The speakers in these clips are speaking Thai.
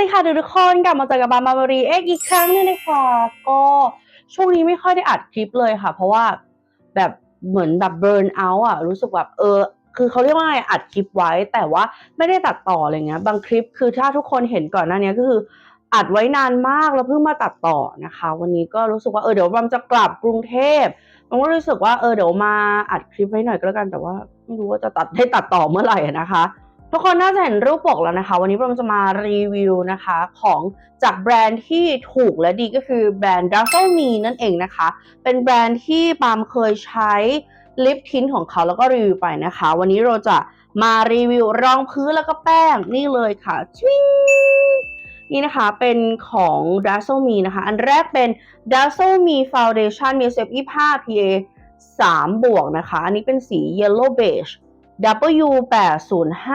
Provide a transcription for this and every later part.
ดีค่ะทุกคนกลับมาเจอกับบามาบรีเอ็กอีกครั้งนึงนะคะก็ช่วงนี้ไม่ค่อยได้อัดคลิปเลยค่ะ เพราะว่าแบบเหมือนแบบเบิร์นเอาท์อะรู้สึกแบบเออ คือเขาเรียกว่าไงอัดคลิปไว้ แต่ว่าไม่ได้ตัดต่ออะไรเงี้ยบางคลิปคือถ้าทุกคนเห็นก่อนหน้านี้ก็คืออัดไว้นานมากแล้วเพิ่งมาตัดต่อนะคะ วันนี้ก็รู้สึกว่าเออเดี๋ยวบัมจะกลับกรุงเทพมันก็รู้สึกว่าเออเดี๋ยวมาอัดคลิปไว้หน่อยก็แล้วกันแต่ว่าไม่รู้ว่าจะตัดให้ตัดต่อเมื่อไหร่นะคะ ทุกคนน่าจะเห็นรูปปกแล้วนะคะ วันนี้เราจะมารีวิวนะคะของจากแบรนด์ที่ถูกและดีก็คือแบรนด์ d a z z l e Me นั่นเองนะคะ เป็นแบรนด์ที่ปาล์มเคยใช้ลิปทินของเขาแล้วก็รีวิวไปนะคะ วันนี้เราจะมารีวิวรองพื้นแล้วก็แป้งนี่เลยค่ะชิงนี่นะคะเป็นของ d a z z l e Me นะคะ อันแรกเป็น d a z z l e Me Foundation มี SPF 25 PA 3บวกนะคะ อันนี้เป็นสี Yellow Beige W805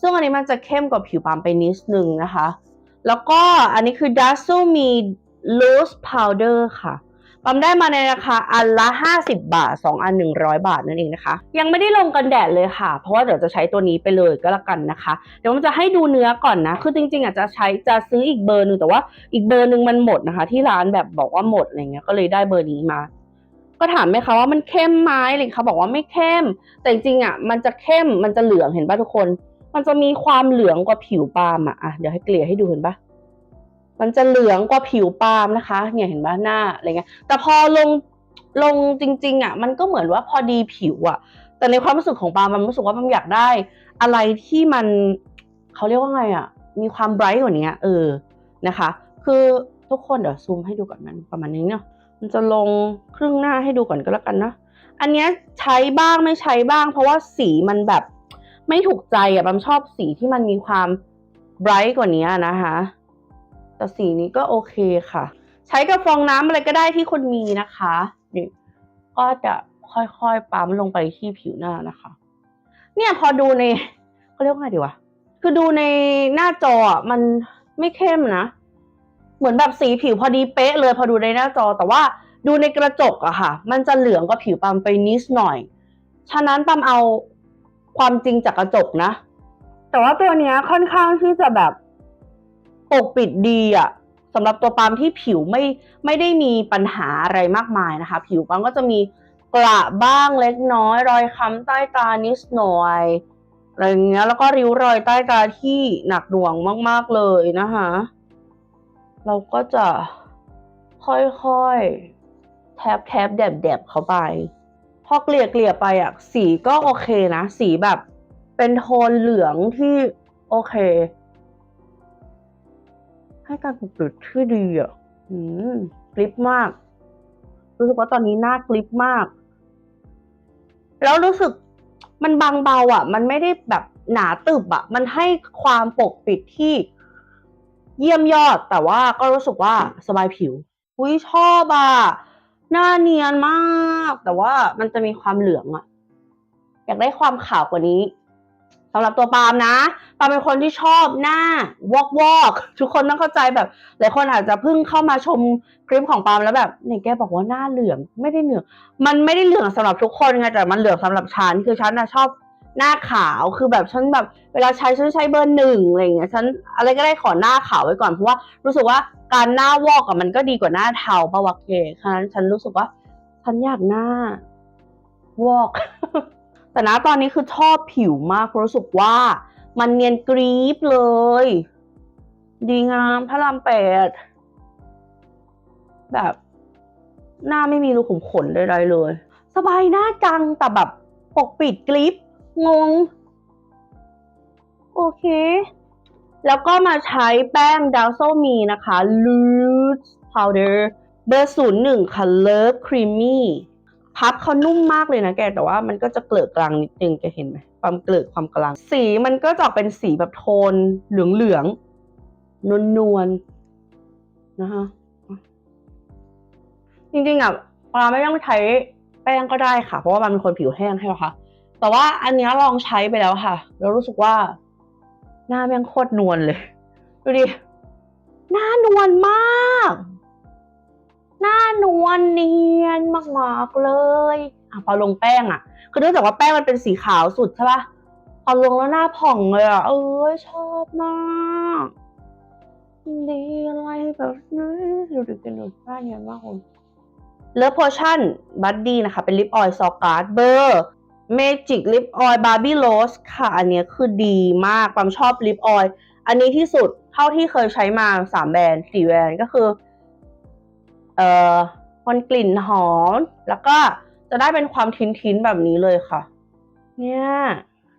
ซึ่งอันนี้มันจะเข้มกว่าผิวปามไปนิดนึงนะคะ แล้วก็อันนี้คือ Dazzle Me Loose Powder ค่ะปาล์มได้มาในราคาอันละ 50 บาท 2 อัน 100 บาทนั่นเองนะคะ ยังไม่ได้ลงกันแดดเลยค่ะ เพราะว่าเดี๋ยวจะใช้ตัวนี้ไปเลยก็แล้วกันนะคะ เดี๋ยวมันจะให้ดูเนื้อก่อนนะ คือจริงๆอาจจะใช้จะซื้ออีกเบอร์หนึ่งแต่ว่าอีกเบอร์หนึ่งมันหมดนะคะ ที่ร้านแบบบอกว่าหมดอะไรเงี้ยก็เลยได้เบอร์นี้มา ก็ถามไหมคะว่ามันเข้มไหมอะไรเขาบอกว่าไม่เข้ม แต่จริงๆอะมันจะเข้มมันจะเหลืองเห็นป่ะทุกคน มันจะมีความเหลืองกว่าผิวปาล์มอะอะเดี๋ยวให้เกลี่ยให้ดูเห็นป่ะมันจะเหลืองกว่าผิวปาล์มนะคะ เนี่ยเห็นป่ะหน้าอะไรเงี้ย แต่พอลงลงจริง ๆ อะ มันก็เหมือนว่าพอดีผิวอะ แต่ในความรู้สึกของปาล์มมันรู้สึกว่ามันอยากได้ อะไรที่มันเขาเรียกว่าไงอะ มีความไบรท์กว่านี้เออนะคะ คือทุกคนเดี๋ยวซูมให้ดูก่อนมันประมาณนี้เนาะ มันจะลงครึ่งหน้าให้ดูก่อนก็แล้วกันนะ อันเนี้ยใช้บ้างไม่ใช้บ้าง เพราะว่าสีมันแบบไม่ถูกใจอะบัมชอบสีที่มันมีความไบรท์กว่านี้นะคะแต่สีนี้ก็โอเคค่ะ ใช้กับฟองน้ำอะไรก็ได้ที่คุณมีนะคะนี่ก็จะค่อยๆปั๊มลงไปที่ผิวหน้านะคะ เนี่ยพอดูในเขาเรียกว่าไงดีวะคือดูในหน้าจอมันไม่เข้มนะ เหมือนแบบสีผิวพอดีเป๊ะเลยพอดูในหน้าจอแต่ว่า ดูในกระจกอะค่ะ มันจะเหลืองกว่าผิวปาล์มไปนิดหน่อย ฉะนั้นปาล์มเอาความจริงจากกระจกนะ แต่ว่าตัวเนี้ยค่อนข้างที่จะแบบปกปิดดีอะสำหรับตัวปาล์มที่ผิวไม่ไม่ได้มีปัญหาอะไรมากมายนะคะ ผิวปาล์มก็จะมีกระบ้างเล็กน้อย รอยค้ำใต้ตานิดหน่อยอะไรเงี้ย แล้วก็ริ้วรอยใต้ตาที่หนักหน่วงมาก ๆเลยนะคะ เราก็จะค่อยๆ แทบแทบแดบแดบเข้าไป พอเกลี่ยเกลี่ยไปอะ สีก็โอเคนะ สีแบบ เป็นโทนเหลืองที่โอเค ให้การปกปิดที่ดีอะอืมกลิปมาก รู้สึกว่าตอนนี้หน้ากลิปมาก แล้วรู้สึกมันบางเบาอะ มันไม่ได้แบบหนาตึบอะ มันให้ความปกปิดที่เยี่ยมยอด แต่ว่าก็รู้สึกว่าสบายผิว อุ้ยชอบอะ หน้าเนียนมาก แต่ว่ามันจะมีความเหลืองอะอยากได้ความขาวกว่านี้สำหรับตัวปาล์มนะปาล์มเป็นคนที่ชอบหน้าวอกวอกทุกคนต้องเข้าใจแบบหลายคนอาจจะเพิ่งเข้ามาชมคลิปของปาล์มแล้วแบบเนี่ยแกบอกว่าหน้าเหลืองไม่ได้เหลือง มันไม่ได้เหลืองสำหรับทุกคนไงแต่มันเหลืองสำหรับฉันคือฉันนะชอบ หน้าขาวคือแบบฉันแบบเวลาใช้ฉันใช้เบอร์หนึ่งอะไรเงี้ยฉันอะไรก็ได้ขอหน้าขาวไว้ก่อนเพราะว่ารู้สึกว่าการหน้าวอกอะมันก็ดีกว่าหน้าเทาปะวะเคฉะนั้นฉันรู้สึกว่าฉันอยากหน้าวอก แต่นะตอนนี้คือชอบผิวมากเพราะรู้สึกว่ามันเนียนกรีบเลย ดีงามพระรามแปดแบบหน้าไม่มีรูขุมขนใดๆเลย สบายหน้าจังแต่แบบปกปิดกลิป งง โอเค แล้วก็มาใช้แป้งดาวโซมีนะคะ Loose Powder เบอร์ศูนย์หนึ่งค่ะ Love Creamy พับเขานุ่มมากเลยนะแก แต่ว่ามันก็จะเกลือกลางนิดนึงแกเห็นไหม ความเกลือกความกลาง สีมันก็จะเป็นสีแบบโทนเหลืองเหลืองนวลนวลๆนะคะจริงๆอะปลาไม่ต้องใช้แป้งก็ได้ค่ะ เพราะว่ามันเป็นคนผิวแห้งใช่ไหมคะ แต่ว่าอันนี้ลองใช้ไปแล้วค่ะ แล้วรู้สึกว่า หน้าแม่งโคตรนวลเลย ดูดิ หน้านวลมาก หน้านวลเนียนมากๆเลยอะพอลงแป้งอะ คือเนื่องจากว่าแป้งมันเป็นสีขาวสุดใช่ปะพอลงแล้วหน้าผ่องเลยอะ เอ้ยชอบมากดีอะไรแบบนี้ดูดิกันดูผ้าเนียนมากเลยเลิฟโพชั่นบัดดี้นะคะ เป็นลิปออยล์ซอการ์ดเบอร์ เมจิกลิปออยล์บาร์บี้โรสค่ะ อันนี้คือดีมากความชอบลิปออยล์อันนี้ที่สุดเท่าที่เคยใช้มาสามแบรนด์สี่แบรนด์ก็คือ เอ่อมันกลิ่นหอม แล้วก็จะได้เป็นความทิ้นทิ้นแบบนี้เลยค่ะ เนี่ย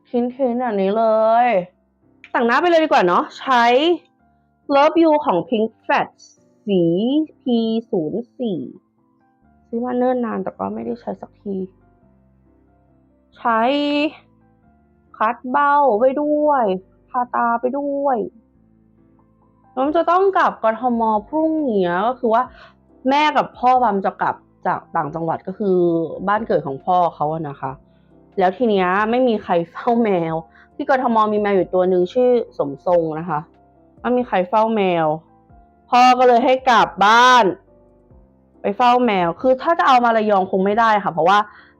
ทิ้นทิ้นแบบนี้เลยสั่งหน้าไปเลยดีกว่าเนาะใช้ Love You ของ Pink Fat สี P 0 4 ซื้อมาเนิ่นนานแต่ก็ไม่ได้ใช้สักที ใช้ คัดเบ้าไปด้วยทาตาไปด้วยแล้วมันจะต้องกลับกทมพรุ่งนี้ก็คือว่าแม่กับพ่อบามจะกลับจากต่างจังหวัดก็คือบ้านเกิดของพ่อเขาอะนะคะ แล้วทีเนี้ยไม่มีใครเฝ้าแมว ที่กทมมีแมวอยู่ตัวหนึ่งชื่อสมทรงนะคะไม่มีใครเฝ้าแมว พ่อก็เลยให้กลับบ้าน ไปเฝ้าแมว คือถ้าจะเอามาระยองคงไม่ได้ค่ะ เพราะว่า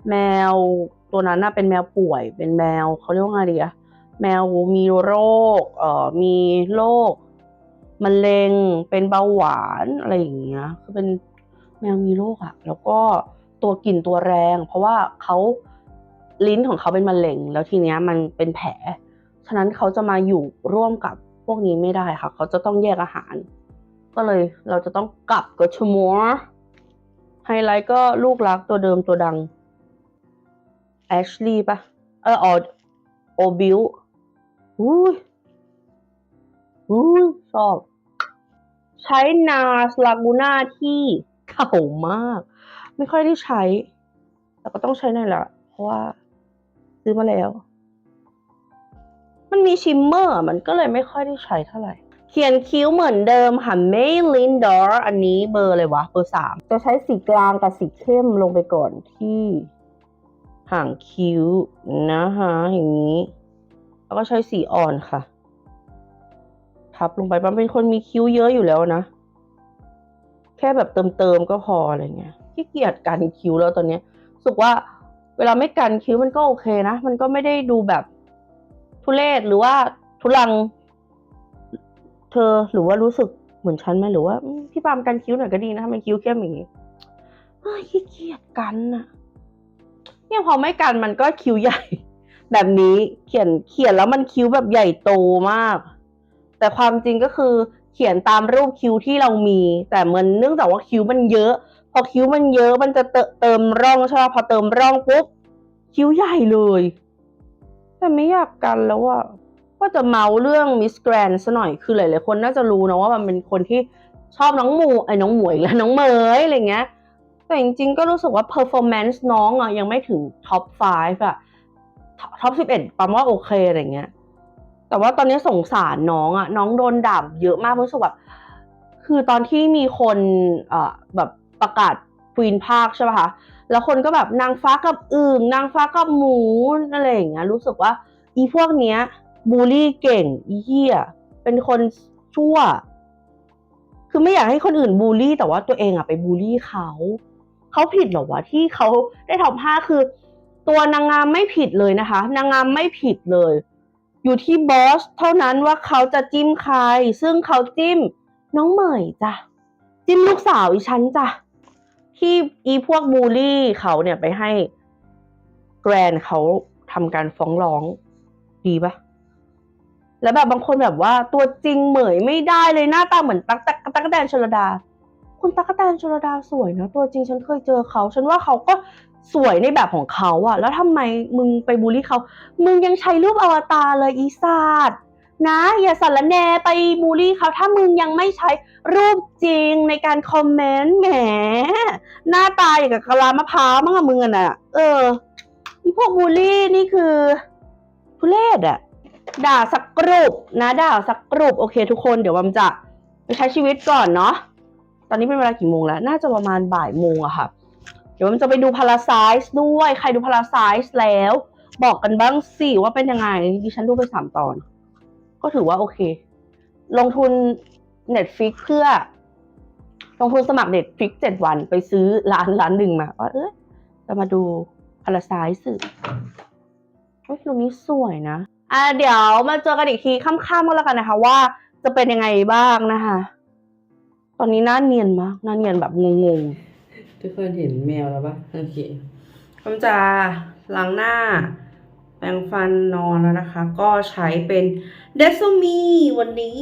แมว ตัวนั้นน่ะเป็นแมวป่วย เป็นแมวเขาเรียกว่าไงดีอะแมวมีโรคเอ่อมีโรคมะเร็งเป็นเบาหวานอะไรอย่างเงี้ยคือเป็นแมวมีโรคอะแล้วก็ตัวกลิ่นตัวแรง เพราะว่าเขาลิ้นของเขาเป็นมะเร็ง แล้วทีเนี้ยมันเป็นแผล ฉะนั้นเขาจะมาอยู่ร่วมกับพวกนี้ไม่ได้ค่ะ เขาจะต้องแยกอาหาร ก็เลยเราจะต้องกลับกับชมัวไฮไลท์ก็ลูกรักตัวเดิมตัวดัง แอชลีย์ปะเออออโอบิลอุ้ยอุ้ยชอบ ใช้นาสลากูน่าที่เก่ามาก ไม่ค่อยได้ใช้ แต่ก็ต้องใช้หน่อยละเพราะว่า ซื้อมาแล้ว มันมีชิมเมอร์ มันก็เลยไม่ค่อยได้ใช้เท่าไหร่เขียนคิ้วเหมือนเดิมค่ะเมลินดอร์อันนี้เบอร์อะไรวะ เบอร์สามจะใช้สีกลางกับสีเข้มลงไปก่อนที่ ห่างคิ้วนะคะอย่างนี้ แล้วก็ใช้สีอ่อนค่ะทับลงไปมันเป็นคนมีคิ้วเยอะอยู่แล้วนะ แค่แบบเติมๆก็พออะไรเงี้ยขี้เกียจกันคิ้วแล้วตอนนี้สึกว่าเวลาไม่กันคิ้วมันก็โอเคนะ มันก็ไม่ได้ดูแบบทุเรศหรือว่าทุลัง เธอหรือว่ารู้สึกเหมือนฉันไหมหรือว่าพี่ปามกันคิ้วหน่อยก็ดีนะทำไมคิ้วเข้มอย่างงี้ขี้เกียจกันอะ เนี่ยพอไม่กันมันก็คิ้วใหญ่ แบบนี้เขียนเขียนแล้วมันคิ้วแบบใหญ่โตมาก แต่ความจริงก็คือเขียนตามรูปคิ้วที่เรามี แต่มันเนื่องจากว่าคิ้วมันเยอะ พอคิ้วมันเยอะมันจะเติมร่องใช่ไหมพอเติมร่องปุ๊บคิ้วใหญ่เลย แต่ไม่อยากกันแล้วอะก็จะเมาเรื่องมิสแกรนซะหน่อยคือหลายๆคนน่าจะรู้นะว่ามันเป็นคนที่ชอบน้องหมูไอ้น้องหมวยและน้องเมยอะไรเงี้ย แต่จริงๆ ก็รู้สึกว่า performance น้องอะยังไม่ถึง top 5อะ top 11ปั๊มว่าโอเคอะไรเงี้ย แต่ว่าตอนนี้สงสารน้องอะน้องโดนด่าเยอะมากรู้สึกแบบคือตอนที่มีคนเอ่อแบบประกาศควีนภาคใช่ป่ะคะแล้วคนก็แบบนางฟ้ากับอึ่งนางฟ้ากับหมูอะไรอย่างเงี้ยรู้สึกว่า อีพวกเนี้ยบูลลี่เก่งอีเหี้ยเป็นคนชั่ว คือไม่อยากให้คนอื่นบูลลี่ แต่ว่าตัวเองอะไปบูลลี่เขา เขาผิดหรอวะที่เขาได้ท็อปห้าคือ ตัวนางงามไม่ผิดเลยนะคะ นางงามไม่ผิดเลย อยู่ที่บอสเท่านั้นว่าเขาจะจิ้มใคร ซึ่งเขาจิ้มน้องเหมยจ้ะจิ้มลูกสาวอีฉันจ้ะที่อีพวกบูลลี่เขาเนี่ยไปให้แกรนเขาทำการฟ้องร้องดีปะแล้วแบบบางคนแบบว่าตัวจริงเหมยไม่ได้เลยหน้าตาเหมือนตั๊กตั๊กตั๊กแตนชลดา คุณตั๊กแตนชลดาสวยนะตัวจริงฉันเคยเจอเขา ฉันว่าเขาก็สวยในแบบของเขาอะแล้วทำไมมึงไปบูลลี่เขา มึงยังใช้รูปอวตารเลยอีศาสตนะ อย่าสารแนไปบูลลี่เขาถ้ามึงยังไม่ใช้รูปจริงในการคอมเมนต์แหมหน้าตาอย่างกับกะลามะพร้าวมั้งอะมึงอะน่ะ เอออีพวกบูลลี่นี่คือทุเรศอะด่าสักกรุบนะด่าสักกรุบโอเคทุกคนเดี๋ยววัมจะไปใช้ชีวิตก่อนเนาะ อนนี้เป็นเวลากี่โมงแล้ว น่าจะประมาณบ่ายโมงอะค่ะ เดี๋ยวมันจะไปดูพาราไซส์ด้วย ใครดูพาราไซส์แล้ว บอกกันบ้างสิว่าเป็นยังไง ดิฉันดูไปสามตอน ก็ถือว่าโอเค ลงทุน Netflix เพื่อ ลงทุนสมัคร Netflix เจ็ดวันไปซื้อร้านร้านหนึ่งมาว่าเออจะมาดูพาราไซส์เฮ้ยตรงนี้สวยนะ อะเดี๋ยวมาเจอกันอีกทีค่ำๆก็แล้วกันนะคะว่าจะเป็นยังไงบ้างนะคะ ตอนนี้หน้าเนียนมากหน้าเนียนแบบงงๆทุกคนเห็นแมวแล้วปะโอเคผมจะล้างหน้า แปรงฟันนอนแล้วนะคะ ก็ใช้เป็นเดซมีวันนี้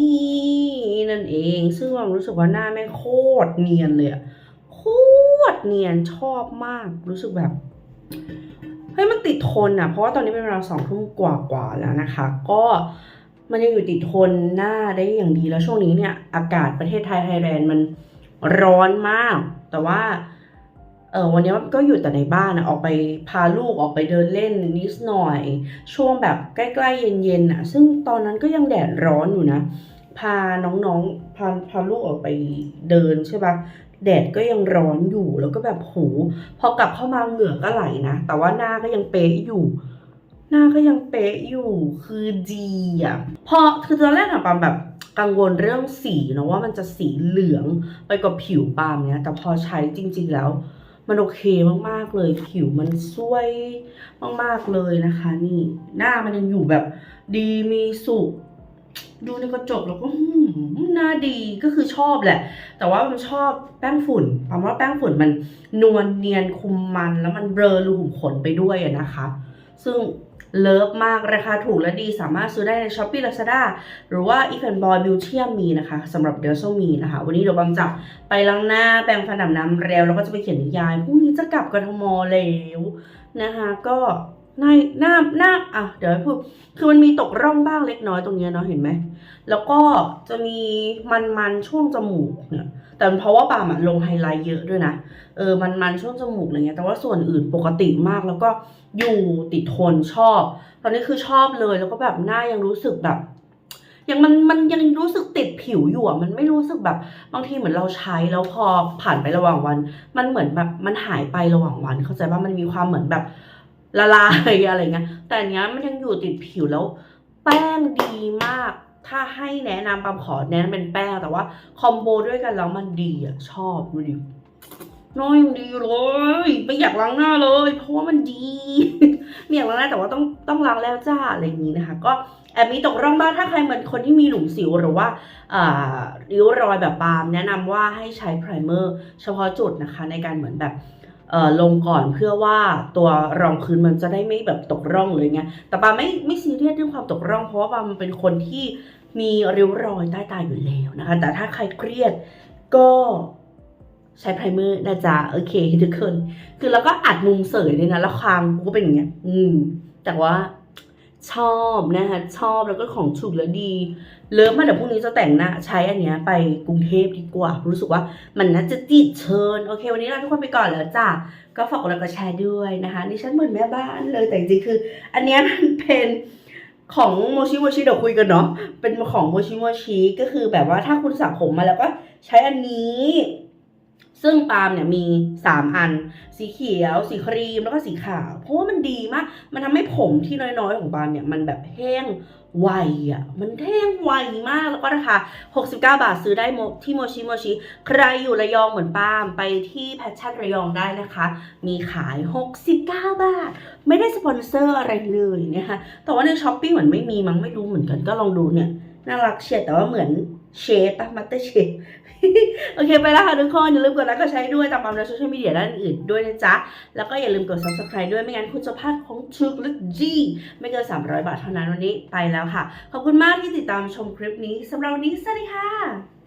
นั่นเอง ซึ่งเรารู้สึกว่าหน้าแม่งโคตรเนียนเลยอะโคตรเนียนชอบมากรู้สึกแบบเฮ้ยมันติดทนอะเพราะว่าตอนนี้เป็นเวลาสองทุ่มกว่าๆแล้วนะคะ ก็ มันยังอยู่ติดทนหน้าได้อย่างดีแล้วช่วงนี้เนี่ย อากาศประเทศไทยไทยแลนด์มันร้อนมาก แต่ว่าเออวันนี้ก็อยู่แต่ในบ้านนะออกไปพาลูกออกไปเดินเล่นนิดหน่อย ช่วงแบบใกล้ๆเย็นๆอะ ซึ่งตอนนั้นก็ยังแดดร้อนอยู่นะ พาน้องๆพาพาลูกออกไปเดินใช่ปะแดดก็ยังร้อนอยู่แล้วก็แบบโหพอกลับเข้ามาเหงื่อก็ไหลนะ แต่ว่าหน้าก็ยังเป๊ะอยู่ หน้าก็ยังเป๊ะอยู่คือดีอะพอคือตอนแรกอะปามแบบกังวลเรื่องสีเนอะว่ามันจะสีเหลืองไปกับผิวปามเนี้ยแต่พอใช้จริง ๆแล้ว มันโอเคมากๆเลย ผิวมันสวยมากๆเลยนะคะ นี่ หน้ามันยังอยู่แบบดีมีสุขดูในกระจกแล้วก็หืมหน้าดีก็คือชอบแหละ แต่ว่ามันชอบแป้งฝุ่นปามว่าแป้งฝุ่นมันนวลเนียนคุมมันแล้วมันเบลอรูขุมขนไปด้วยอะนะคะ ซึ่ง เลิฟมาก ราคาถูกและดีสามารถซื้อได้ใน s h อ p e e Lazada หรือว่า e v e n Boy Beauty มีนะคะสำหรับเดลโซมีนะคะ วันนี้เดี๋ยวบอมจะไปล้างหน้าแปรงฟันอาบน้ำแล้วแล้วก็จะไปเขียนนิยายพรุ่งนี้จะกลับกทมแล้วนะคะก็หน้าหน้าหน้าอะเดี๋ยวพูดคือมันมีตกร่องบ้างเล็กน้อยตรงเนี้ยเนาะเห็นไหม แล้วก็จะมีมันๆช่วงจมูกเนี่ย แต่เพราะว่าปามอะลงไฮไลท์เยอะด้วยนะเออมันๆช่วงจมูกอะไรเงี้ยแต่ว่าส่วนอื่นปกติมากแล้วก็อยู่ติดทนชอบ ตอนนี้คือชอบเลยแล้วก็แบบหน้ายังรู้สึกแบบยังมันมันยังรู้สึกติดผิวอยู่อะมันไม่รู้สึกแบบบางทีเหมือนเราใช้แล้วพอผ่านไประหว่างวัน มันเหมือนแบบมันหายไประหว่างวัน เข้าใจว่ามันมีความเหมือนแบบละลายอะไรเงี้ยแต่อันเนี้ยมันยังอยู่ติดผิวแล้ว แป้งดีมาก ถ้าให้แนะนำปามขอแนะนำเป็นแป้งแต่ว่าคอมโบด้วยกันแล้วมันดีอะชอบดูดิน้อยดีเลยไม่อยากล้างหน้าเลย เพราะว่ามันดีไม่อยากล้างหน้าแต่ว่าต้องต้องล้างแล้วจ้าอะไรอย่างนี้นะคะ ก็แอบมีตกร่องบ้างถ้าใครเหมือนคนที่มีหลุมสิวหรือว่าริ้วรอยแบบปาล์มแนะนำว่าให้ใช้ไพรเมอร์เฉพาะจุดนะคะ ในการเหมือนแบบ ลงก่อนเพื่อว่าตัวรองพื้นมันจะได้ไม่แบบตกร่องเลยไงแต่ปาไม่ไม่ซีเรียสเรื่องความตกร่องเพราะว่าปาล์มเป็นคนที่มีริ้วรอยใต้ตาอยู่แล้วนะคะ แต่ถ้าใครเครียดก็ใช้ไพรเมอร์นะจ๊ะโอเคทุกคนคือแล้วก็อัดมุมเสยเลยนะแล้วคางกูก็เป็นอย่างเงี้ยอืม แต่ว่า ชอบนะคะชอบแล้วก็ของถูกแล้วดีเลิฟมากเดี๋ยวพรุ่งนี้จะแต่งหน้าใช้อันเนี้ยไปกรุงเทพดีกว่า รู้สึกว่ามันน่าจะติดเชิญ โอเค วันนี้ลาทุกคนไปก่อนแล้วจ้ะก็ฝากกดไลค์กดแชร์ด้วยนะคะนี่ฉันเหมือนแม่บ้านเลยแต่จริงๆคือ อันเนี้ยมันเป็นของโมชิโมชิเดี๋ยวคุยกันเนาะเป็นของโมชิโมชิก็คือแบบว่าถ้าคุณสระผมมาแล้วก็ใช้อันนี้ ซึ่งปาล์มเนี่ยมี 3 อัน สีเขียว สีครีมแล้วก็สีขาว เพราะว่ามันดีมาก มันทำให้ผมที่น้อยๆ ของปาล์มเนี่ย มันแบบแห้งไวอะ มันแห้งไวมากแล้วก็ราคา 69 บาทซื้อได้ที่โมชิโมชิ ใครอยู่ระยองเหมือนปาล์มไปที่แพชชั่นระยองได้นะคะ มีขาย 69 บาท ไม่ได้สปอนเซอร์อะไรเลยนะคะแต่ว่าในช้อปปี้เหมือนไม่มีมั้งไม่รู้เหมือนกันก็ลองดูเนี่ยน่ารักเชียดแต่ว่าเหมือน เชฟปะมัตเตอร์เชฟโอเคไปแล้วค่ะทุกคน อย่าลืมกดไลค์กดแชร์ด้วยตามมามในโซเชียลมีเดียด้านอื่นด้วยนะจ๊ะ แล้วก็อย่าลืมกด subscribe ด้วยไม่งั้นคุณจะพลาดของชุกลึกจีไม่เกิน 300 บาทเท่านั้นวันนี้ไปแล้วค่ะ ขอบคุณมากที่ติดตามชมคลิปนี้สำหรับวันนี้สวัสดีค่ะ